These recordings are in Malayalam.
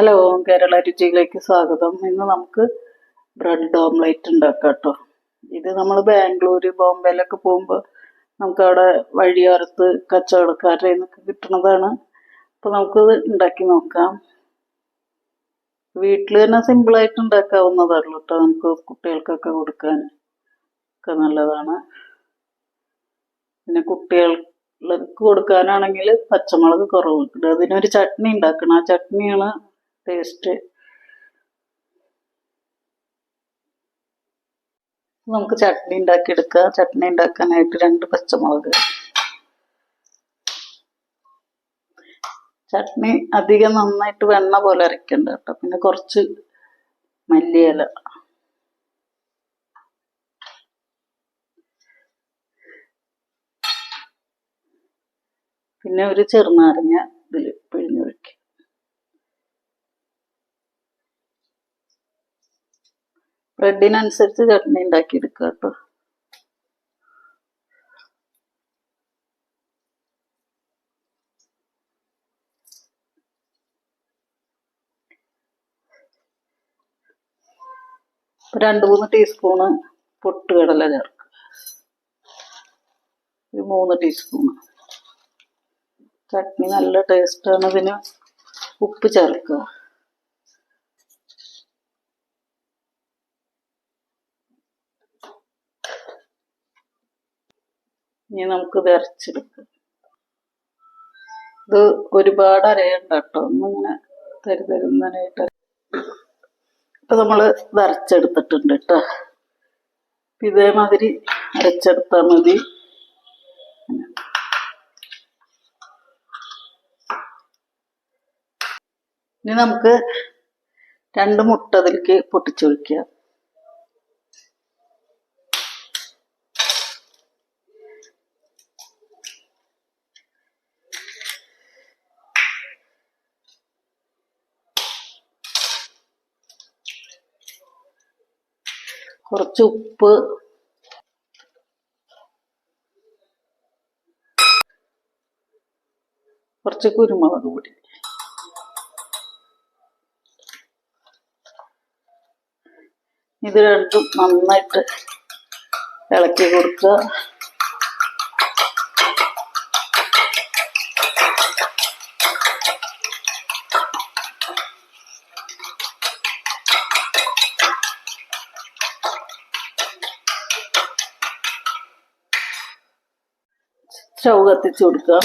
ഹലോ കേരള രുചിയിലേക്ക് സ്വാഗതം. ഇന്ന് നമുക്ക് ബ്രെഡ് ഓംലേറ്റ് ഉണ്ടാക്കാം കേട്ടോ. ഇത് നമ്മൾ ബാംഗ്ലൂർ ബോംബെയിലൊക്കെ പോകുമ്പോൾ നമുക്ക് അവിടെ വഴിയോരത്ത് കച്ചവടക്കാരുടെ നിന്നൊക്കെ കിട്ടുന്നതാണ് അപ്പോൾ നമുക്കത് ഉണ്ടാക്കി നോക്കാം. വീട്ടിൽ തന്നെ സിമ്പിളായിട്ട് ഉണ്ടാക്കാവുന്നതാണ് കേട്ടോ നമുക്ക് കുട്ടികൾക്കൊക്കെ കൊടുക്കാൻ ഒക്കെ നല്ലതാണ്. പിന്നെ കുട്ടികൾക്ക് കൊടുക്കാനാണെങ്കിൽ പച്ചമുളക് കുറവ്. അതിനൊരു ചട്നി ഉണ്ടാക്കണം. ആ ചട്നിയാണ് ടേസ്റ്റ് നമുക്ക് ചട്നി ഉണ്ടാക്കിയെടുക്കുക ചട്നി ഉണ്ടാക്കാനായിട്ട് രണ്ട് പച്ചമുളക്. ചട്നി അധികം നന്നായിട്ട് വെണ്ണ പോലെ അരയ്ക്കണ്ട കേട്ടോ. പിന്നെ കുറച്ച് മല്ലിയില. പിന്നെ ഒരു ചെറുനാരങ്ങ. ബ്രെഡിനനുസരിച്ച് ചട്നി ഉണ്ടാക്കി എടുക്കുക കേട്ടോ രണ്ട് മൂന്ന് ടീസ്പൂണ് പൊട്ടുകടല ചേർക്കുക. ഒരു മൂന്ന് ടീസ്പൂണ്. ചട്നി നല്ല ടേസ്റ്റാണ് ഇതിന് ഉപ്പ് ചേർക്കുക. ഇനി നമുക്ക് അരച്ചെടുക്കാം. ഇത് ഒരുപാട് അരയണ്ട കേട്ടോ. ഒന്നിങ്ങനെ തരുതരുന്നതിനായിട്ട് ഇപ്പൊ നമ്മൾ ഇത് അരച്ചെടുത്തിട്ടുണ്ട് കേട്ടോ. ഇതേമാതിരി അരച്ചെടുത്താൽ മതി. ഇനി നമുക്ക് രണ്ട് മുട്ട അതിലേക്ക് പൊട്ടിച്ചൊഴിക്കുക കുറച്ച് ഉപ്പ്. കുറച്ച് കുരുമുളക് പൊടി. ഇത് രണ്ടും നന്നായിട്ട് ഇളക്കി കൊടുക്കുക. സ്റ്റൗ കത്തിച്ച് കൊടുക്കുക.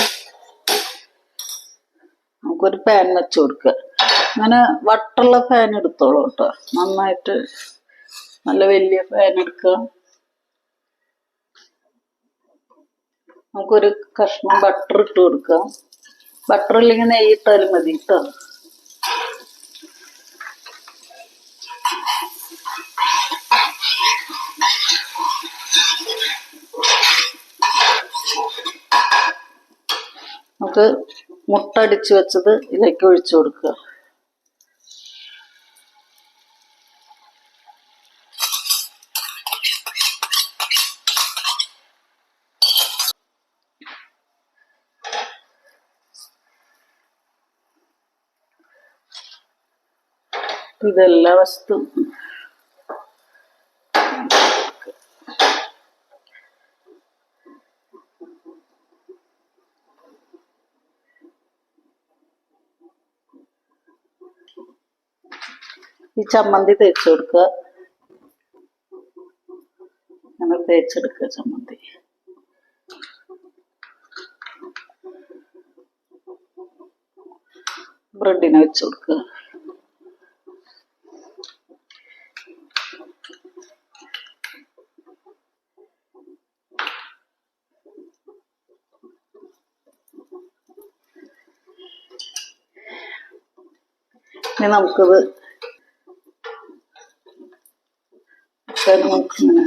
നമുക്കൊരു പാൻ വെച്ച് കൊടുക്കുക. അങ്ങനെ വട്ടുള്ള ഫാൻ എടുത്തോളൂ കേട്ടോ. നന്നായിട്ട് നല്ല വലിയ ഫാൻ എടുക്കുക. നമുക്കൊരു കഷ്ണം ബട്ടർ ഇട്ട് കൊടുക്കാം ബട്ടർ ഇല്ലെങ്കിൽ നെയ്യ് ഇട്ടാലും മതി കേട്ടോ. നമുക്ക് മുട്ട അടിച്ചു വെച്ചത് ഇതിലേക്ക് ഒഴിച്ചു കൊടുക്കുക. ഇതെല്ലാ വസ്തു ഈ ചമ്മന്തി തേച്ച് കൊടുക്കുക. അങ്ങനെ തേച്ചെടുക്കുക ചമ്മന്തി. ബ്രെഡിനെ വെച്ച് കൊടുക്കുക. ഇനി ഒക്കെ നമുക്കിങ്ങനെ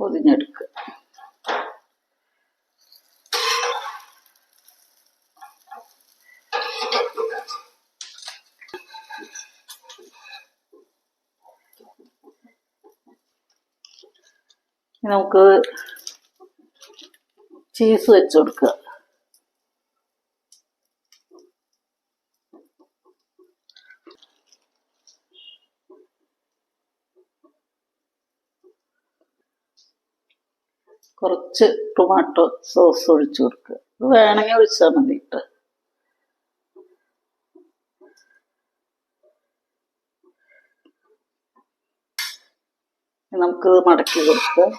പൊതിഞ്ഞെടുക്കുക നമുക്ക് ചീസ് വെച്ച് കൊടുക്കുക കുറച്ച് ടൊമാറ്റോ സോസ് ഒഴിച്ചു കൊടുക്കുക വേണമെങ്കിൽ ഒഴിച്ചാൽ മതി ഇട്ട് നമുക്ക് മടക്കി കൊടുക്കാം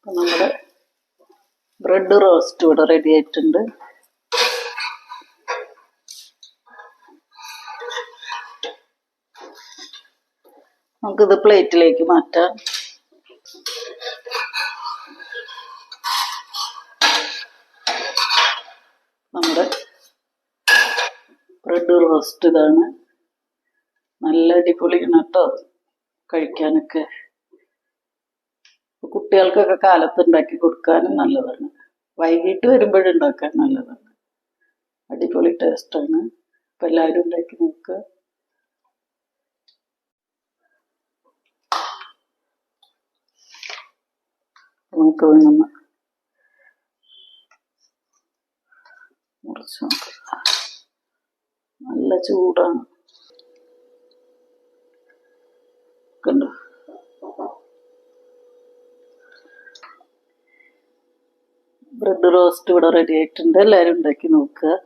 അപ്പം നമ്മുടെ ബ്രെഡ് റോസ്റ്റ് ഇവിടെ റെഡി ആയിട്ടുണ്ട്. നമുക്കിത് പ്ലേറ്റിലേക്ക് മാറ്റാം. നമ്മുടെ ബ്രെഡ് റോസ്റ്റ് ഇതാണ്. നല്ല അടിപൊളിയാണ് കേട്ടോ കഴിക്കാനൊക്കെ. കുട്ടികൾക്കൊക്കെ കാലത്ത് ഉണ്ടാക്കി കൊടുക്കാനും നല്ലതാണ്. വൈകിട്ട് വരുമ്പോഴുണ്ടാക്കാൻ നല്ലതാണ്. അടിപൊളി ടേസ്റ്റാണ്. അപ്പം എല്ലാവരും ഉണ്ടാക്കി നോക്കുക നമുക്ക് നമ്മൾ നല്ല ചൂടാണ്. ബ്രെഡ് റോസ്റ്റ് ഇവിടെ റെഡി ആയിട്ടുണ്ട്. എല്ലാവരും ഉണ്ടാക്കി നോക്കുക.